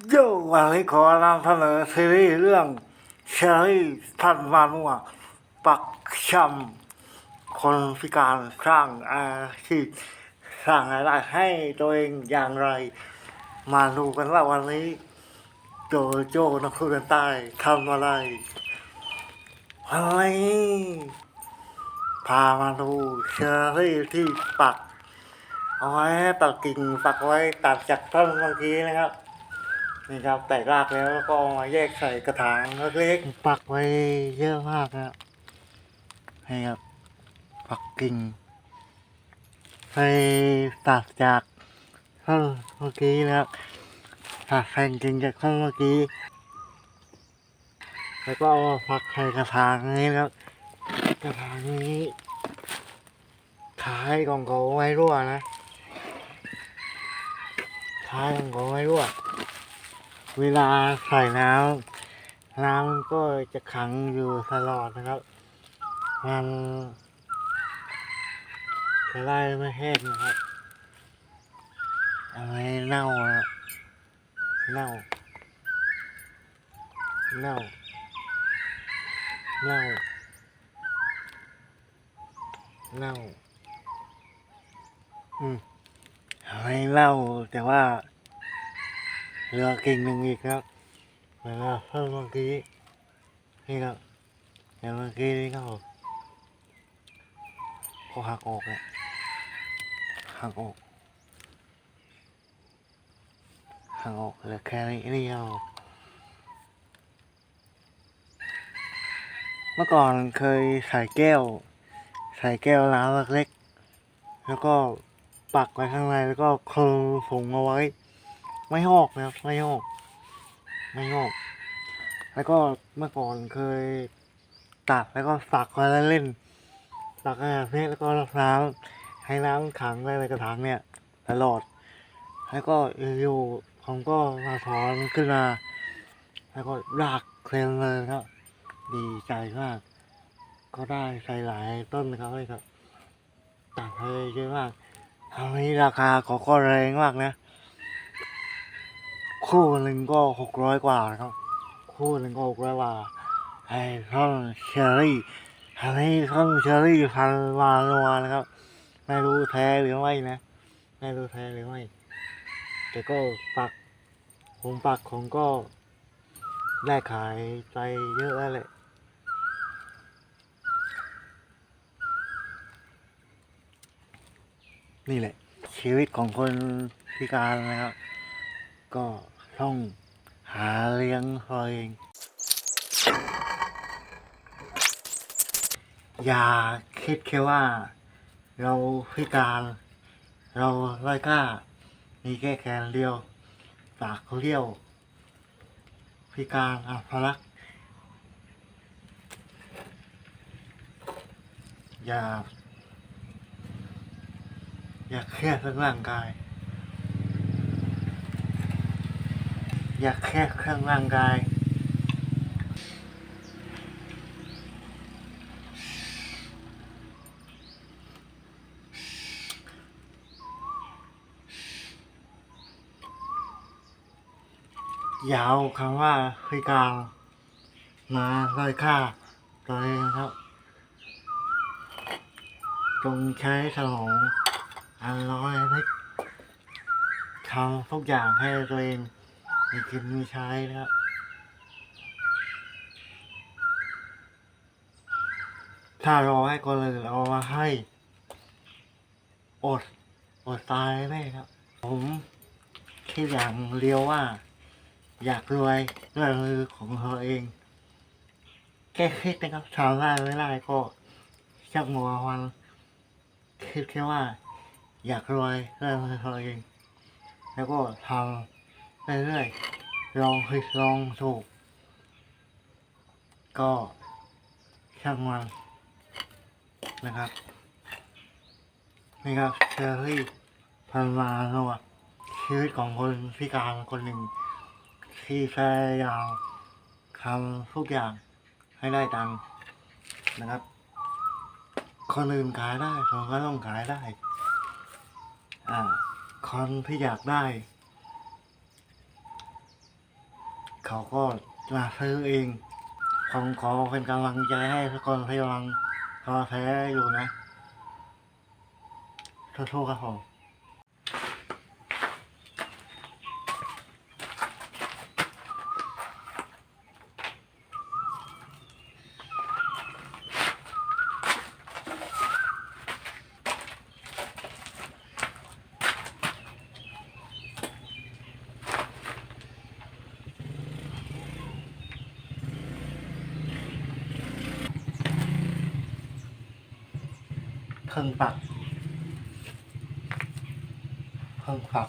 โยวันนี้ขอนำเสนอซีรีส์เรื่องเชอรี่ท่านมานัวปักชำคนพิการสร้างอาชีพสร้างรายได้ให้ตัวเองอย่างไร มาดูกันว่าวันนี้ โจโจนักสู้กันใต้ทำอะไรวันนี้พามาดูเชอรี่ที่ปัก เอาไว้ตัดกิ่งปักไว้ตัดจากต้นเมื่อกี้นะครับ นี่ครับแตกรากแล้วแล้วก็เอามาแยกใส่กระถางเล็กๆปักไว้เยอะมากนะครับนี่ครับปักกิ่งไปตัดจากต้นเมื่อกี้นะครับตัดแผ่นกิ่งจากต้นเมื่อกี้ แล้วก็เอามาปักใส่กระถางนี้นะครับกระถางนี้ท้ายของเขาไม่รั่วนะท้ายของเขาไม่รั่ว เวลาใส่น้ำน้ำก็จะขังอยู่ตลอดนะครับ มันจะไล่ไม่แห้งนะครับเอาไว้เน่าเน่าเน่าเน่าเน่าอืมเอาไว้เน่าแต่ว่า เหลือกิ่งหนึ่งอีกครับแล้วก็เพิ่มเมื่อกี้นี่ครับอย่างเมื่อกี้นี่ก็ก็หักออกอะหักออกหักออกเหลือแค่นี้นี่เอาเมื่อก่อนเคยใส่แก้ว ใส่แก้วน้ำเล็กๆแล้วก็ปักไว้ข้างในแล้วก็คลึงผงเอาไว้ ไม่หอกนะครับไม่หอกไม่หอก แล้วก็เมื่อก่อนเคยตัดแล้วก็สักไว้แล้วเล่นสักอะไรแบบนี้แล้วก็รดน้ำให้น้ำขังไว้ในกระถางเนี่ยตลอด แล้วก็อยู่ผมก็มาถอนขึ้นมา แล้วก็รากเคลมเลยครับดีใจมาก ก็ได้ใส่หลายต้นนะครับเลยครับตัดเลยเยอะมากทำให้ราคาเขาก็แรงมากนะ คู่หนึ่งก็หกร้อยกว่านะครับ คู่หนึ่งก็หกร้อยกว่าไอ้ท่อนเชอรี่อันนี้ท่อนเชอรี่พันมาลวานะครับ ไม่รู้แท้หรือไม่นะ ไม่รู้แท้หรือไม่ แต่ก็ปักผมปักผมก็ได้ขายไปเยอะแล้วแหละนี่แหละชีวิตของคนพิการนะครับ ก็ ต้องหาเลี้ยงตัวเองอย่าคิดแค่ว่า เราพิการ เราไร้ค่ามีแค่แขนเดียวปากเลี้ยว พิการอัปลักษณ์อย่า อย่าเครียดเรื่องร่างกาย อย่าแค่เครื่องร่างกายยาเอาคำว่าพิการมาด้อยค่าตัวเองครับ จงใช้สมองอันน้อยนิดทำทุกอย่างให้ตัวเอง มีกินมีใช้นะครับถ้ารอให้คนอื่นเอามาให้ อด อดตายแน่ครับ ผมคิดอย่างเดียวว่า อยากรวยด้วยมือของตัวเอง แค่คิดนะครับทำได้ไม่ได้ก็ชักมัววัน คิดแค่ว่า อยากรวยด้วยมือตัวเอง แล้วก็ทำ เรื่อยๆลองผิดลองถูก ก็ช่างมันนะครับ นี่ครับเชอรี่พันมาโนวชีวิตของคนพิการคนหนึ่งที่พยายามทำทุกอย่างให้ได้ตังค์นะครับ คนอื่นขายได้ผมก็ต้องขายได้ อ่า คนที่อยากได้ เขาก็มาซื้อเองผมขอเป็นกำลังใจให้ทุกคนที่กำลังท้อแท้อยู่นะสู้ๆครับผม เครื่องปรับเครื่องปรับ